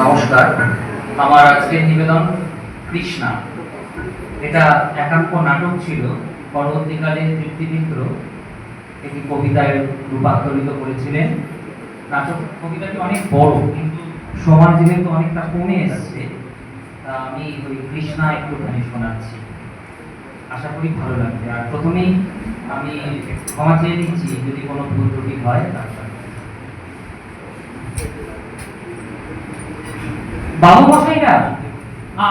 নমস্কার। আমার আজকের নিবেদন কৃষ্ণা। এটা একাঙ্ক নাটক ছিল। পরবর্তীকালে তৃপ্তিমিত্র একটি কবিতায় রূপান্তরিত করেছিলেন। নাটক কবিতাটি অনেক বড়, কিন্তু সময় যেহেতু অনেকটা কমে এসছে। তা আমি ওই কৃষ্ণা একটুখানি শোনাচ্ছি। আশা করি ভালো লাগবে। আর প্রথমেই আমি ক্ষমা চেয়ে নিচ্ছি, যদি কোনো ভুল ত্রুটি হয় তার জন্য। বাবু মশাইরা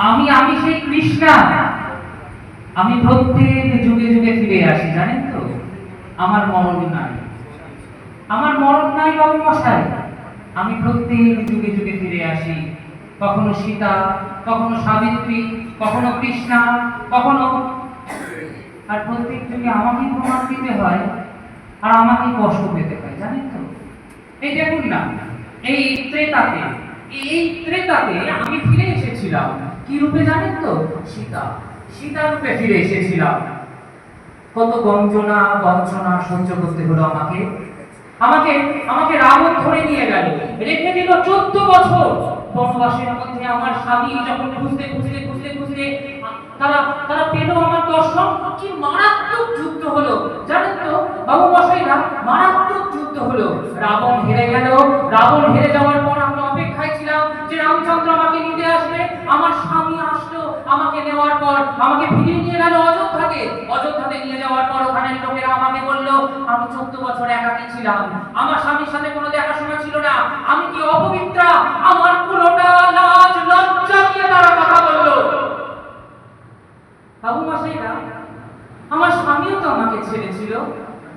আমি আমি সেই কৃষ্ণা। আমি প্রত্যেক যুগে যুগে ফিরে আসি, জানেন তো? আমার মরণ নাই। আমার মরণ নাই বাবু মশাই। আমি প্রত্যেক যুগে যুগে ফিরে আসি। কখনো সীতা, কখনো সাবিত্রী, কখনো কৃষ্ণা, কখনো আর প্রত্যেক যুগে আমাকেই প্রমাণ দিতে হয় আর আমাকেই কষ্ট পেতে হয়, জানেন তো? এই দেখুন না, এই ত্রেতাতে এই ত্রেতাতে আমি ফিরে এসেছিলাম। কি রূপে জানেন তো? সীতা। সীতা রূপে ফিরে এসেছিলাম। কত গঞ্জনা, বঞ্চনা সহ্য করতে হলো আমাকে। আমাকে আমাকে রাবণ ধরে নিয়ে গেল। রেখে দিল চোদ্দ বছর। বনবাসের মধ্যে আমার স্বামী যখন খুঁজতে খুঁজতে খুঁজতে খুঁজতে তারা তারা পেল আমার দর্শন। কি মারাত্মক যুদ্ধ হলো, জানেন তো? বাবু মশাইরা মারাত্মক যুদ্ধ হলো। রাবণ হেরে গেল। রাবণ হেরে যাওয়ার পর আমরা অপেক্ষায় যে রামচন্দ্র আমাকে নিতে আসবে, আমার স্বামী আসলো আমাকে নেওয়ার পর, আমাকে ফিরিয়ে নিয়ে গেল অযোধ্যাকে। অযোধ্যাতে নিয়ে যাওয়ার পর ওখানের লোকেরা আমাকে বলল, আমি চোদ্দ বছর একাকী ছিলাম। আমার স্বামীর সাথে কোনো দেখাশোনা ছিল না। আমি কি অপবিত্রা? আমার পুরোটা লাজ, লজ্জা নিয়ে তারা কথা বলল। বাবু মশাইরা, আমার স্বামীও তো আমাকে ছেড়েছিল।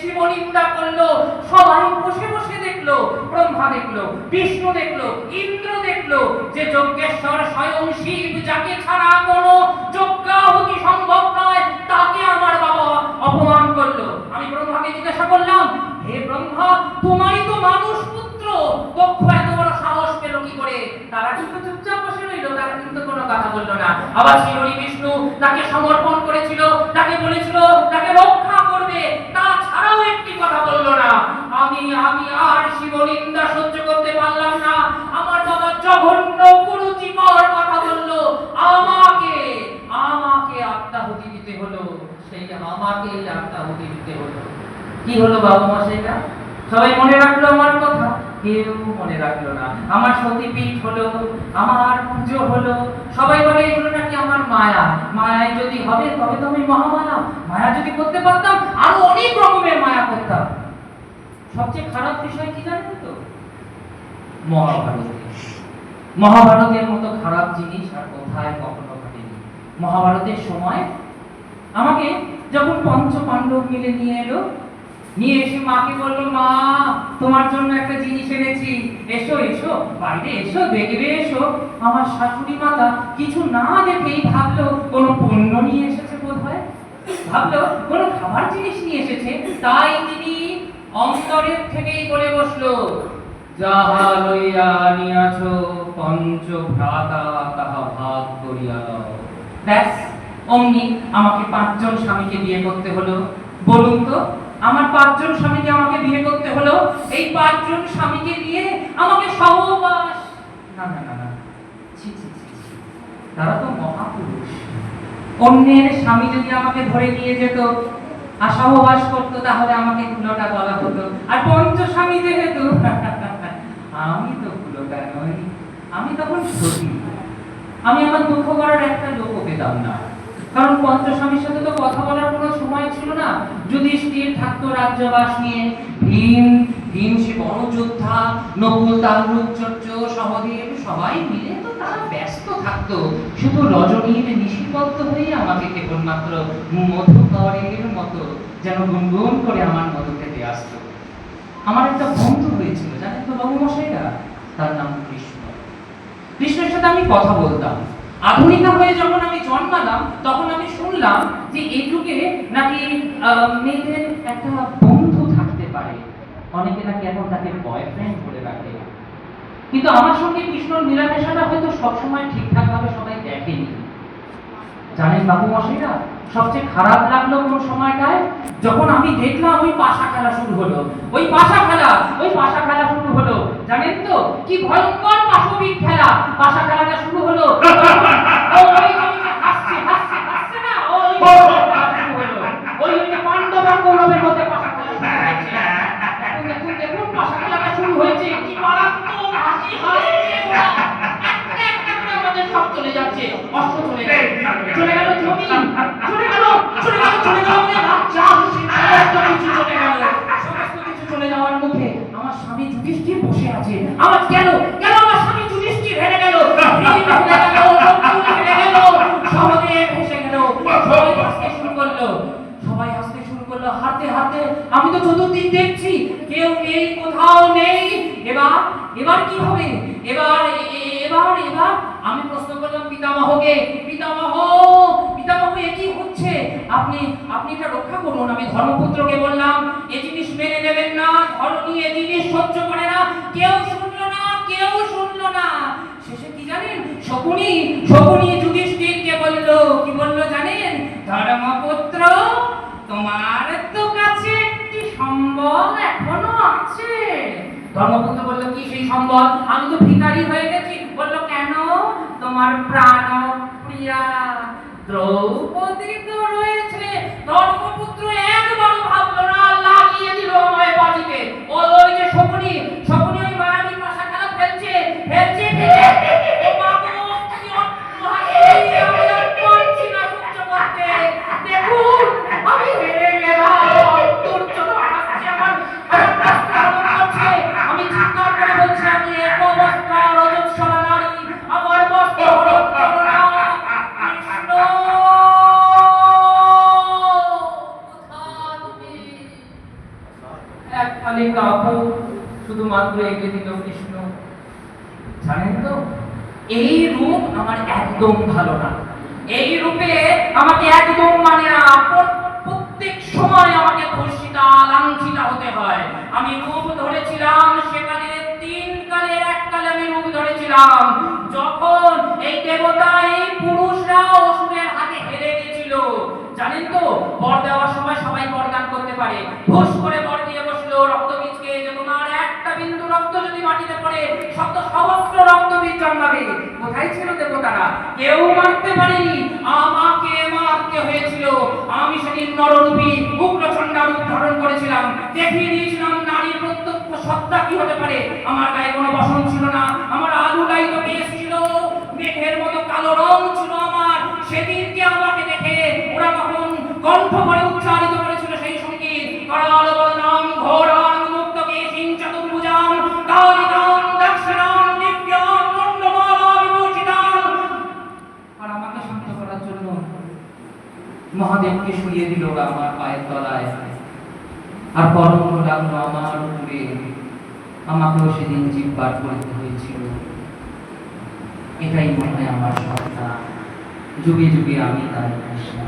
শিবনিন্দা করল, সবাই বসে বসে দেখল, ব্রহ্মা দেখল, বিষ্ণু দেখল, ইন্দ্র দেখল যে যজ্ঞেশ্বর স্বয়ং শিব যাকে ছাড়া কোনো যজ্ঞাহুতি সম্ভব নয়, তাকে আমার বাবা অপমান করল। আমি ব্রহ্মাকে জিজ্ঞাসা করলাম, হে ব্রহ্মা, তোমারই তো মানুষ পুত্র দক্ষ এত বড় সাহস পেল কি করে? তারা কিন্তু চুপচাপ বসে রইল, তারা কিন্তু কোনো কথা বলল না। আবার শ্রী বিষ্ণু তাকে সমর্পণ করেছিল তাকে বলেছিল তাকে রক্ষা করবে তাছাড়াও একটি কথা বলল না আমি আমি আর শিবনিন্দা সহ্য করতে পারলাম না আমার বাবা জঘন্য কুরুচিকর কথা বলল আমাকে আমাকে আত্মাহুতি দিতে হলো সেই আমাকেই আত্মাহুতি দিতে হলো কি হলো বাবা মা সেটা সবাই মনে রাখল আমার কথা? কেউ মনে রাখল না। আমার সতীপীঠ হলো, আমার পুজো হলো। সবাই বলে, এগুলো নাকি আমার মায়া? মায়ায় যদি হবে, তবে তো আমি মহামায়া। মায়া যদি করতে পারতাম, আরও অনেক রকমের মায়া করতাম। সবচেয়ে খারাপ বিষয় কি জানেন তো? মহাভারত মহাভারতের মতো খারাপ জিনিস আর কোথায় কখনো ঘটেনি। মহাভারতের সময় আমাকে যখন পঞ্চ পাণ্ডব মিলে নিয়ে এলো, নিয়ে এসে মাকে বলল, মা, তোমার জন্য একটা জিনিস এনেছি। এসো এসো, বাইরে এসো দেখবে এসো। আমার শাশুড়ি মাতা কিছু না দেখেই ভাবলো, কোনো পণ্য নিয়ে এসেছে বোধ হয় ভাবলো, কোনো খাবার জিনিস নিয়ে এসেছে। তাই তিনি অন্তরের থেকেই বলে বসল, যাহা লইয়া নিয়াছ পঞ্চ ভ্রাতা তাহা ভাগ করিয়া লও ব্যাস। অমনি আমাকে পাঁচজন স্বামীকে বিয়ে করতে হলো। বলুন তো, আমার পাঁচজন স্বামীকে আমাকে বিয়ে করতে হলো? এই পাঁচজন স্বামীকে নিয়ে আমাকে সহবাস। না না না। তারা তো মহাপুরুষ। অন্যের স্বামী যদি আমাকে ধরে নিয়ে যেত আর সহবাস করতো, তাহলে আমাকে কুলোটা বলা হতো। আর পঞ্চ স্বামী যেহেতু, আমি তো কুলোটা নই। আমি তখন সতী। আমি আমার দুঃখ করার একটা লোকও পেতাম না। কারণ পঞ্চস্বামীর সাথে তো কথা বলার কোনো সময় ছিল না। যুধিষ্ঠির থাকতো রাজ্যবাস নিয়ে। ভীম ভীম সে বড় যোদ্ধা নকুল তালুকচর্য সহদেব, সবাই মিলে তো তারা ব্যস্ত থাকতো। শুধু রজনীর নিশিবদ্ধ হয়ে আমাকে কেবলমাত্র মধুকরের মতো যেন গুনগুন করে আমার মধু খেতে আসতো। আমার একটা বন্ধু হয়েছিল, জানেন তো বাবু মশাইরা তার নাম কৃষ্ণ। কৃষ্ণের সাথে আমি কথা বলতাম। আধুনিকা হয়ে যখন আমি জন্মালাম, তখন আমি শুনলাম যে যুগে নাকি মেয়েদের একটা বন্ধু থাকতে পারে। অনেকে নাকি এখন তাকে বয়ফ্রেন্ড বলে রাখে কিন্তু আমার সঙ্গে কৃষ্ণর মিলামেশাটা হয়তো সবসময় ঠিকঠাক ভাবে সবাই দেখেনি। জানেন বাবু মশাইরা সবচেয়ে খারাপ লাগল কোন সময়টায়? যখন আমি দেখলাম ওই পাশা খেলা শুরু হলো, ওই পাশা খেলা, ওই পাশা খেলা শুরু হলো, জানেন তো? কি ভয়ঙ্কর পাশবিক খেলা। পাশা খেলাটা শুরু হলো। ও, ওই যে ওই যে হাসছে হাসছে হাসছে না? ওই খেলা শুরু হলো। ওই ওই যে পাণ্ডব আর কৌরবের মধ্যে পাশা খেলা শুরু হয়েছে। এখন দেখুন দেখুন পাশা খেলাটা শুরু হয়েছে। কি মারাত্মক হাসি একটা একটা করে আমাদের সব চলে যাচ্ছে। অস্ত্র চলে গেল। চলে গেল জমি। চলে গেল চলে গেল চলে গেল আমাদের বাচ্চা কিছু চলে গেল। সমস্ত কিছু চলে যাওয়ার মুখে আমার স্বামী যুধিষ্ঠির বসে আছে। আমার কেন করল হাতে হাতে, আমি তো চতুর্দিক দেখছি, কেউ নেই, কোথাও নেই। এবার এবার কি হবে? এবার এবার এবার? আমি প্রশ্ন করলাম পিতামহকে পিতামহ পিতামহ এ কি হচ্ছে? আপনি আপনি এটা রক্ষা করুন। আমি ধর্মপুত্রকে বললাম এ জিনিস মেনে নেবেন না ধরনী এ জিনিস সহ্য করে না কেউ শুনলো না কেউ শুনলো না শেষে কি জানেন শকুনি শকুনি যুধিষ্ঠিরকে বলল কি বলল জানেন ধর্মপুত্র তোমার তো কাছে একটি সম্বল এখনও আছে ধর্মপুত্র বলল, কি সেই সম্বল? আমি তো ভিখারি হয়ে গেছি। বলল, কেন? তোমার প্রাণ প্রিয়া দ্রৌপদী তো রয়েছে। ধর্মপুত্র এই রূপ আমার একদম ভালো না। এই রূপে আমাকে একদম মানে না প্র- প্রত্যেক সময় আমাকে ধর্ষিতা লাঞ্ছিতা হতে হয়। আমি রূপ ধরেছিলাম, সেখানে তিন কালের এক কালে আমি রূপ ধরেছিলাম। যখন এই দেবতা এই পুরুষরা অসুরের হাতে হেরে গেছিল, জানেন তো, বর দেওয়ার সময় সবাই বরদান করতে পারে। ঘুষ করে বর দিয়ে বসল একটা বিন্দু রক্ত যদি মাটিতে পড়ে, শত সহস্র রক্তবীজ জন্মাবে। কোথায় ছিল দেবতারা? কেউ মারতে পারেনি। আমাকে মারতে হয়েছিল। আমি সেদিন নররূপী উগ্রচণ্ডা রূপ ধারণ করেছিলাম। দেখিয়ে দিয়েছিলাম নারীর প্রত্যক্ষ সত্তা কি হতে পারে। আমার গায়ে কোনো বসন ছিল না। আমার আলু তো বেশ ছিল। মেঘের মতো কালো রং ছিল আমার। সেদিনকে আমাকে দেখে ওরা তখন কণ্ঠ মহাদেবকে শুয়ে দিল আমার পায়ের তলায়। আর পরম লাগল আমার উপরে। আমাকেও সেদিন জিব্বার করতে হয়েছিল। এটাই মনে হয় আমার সত্তা যুগে যুগে আমি তাই কৃষ্ণ।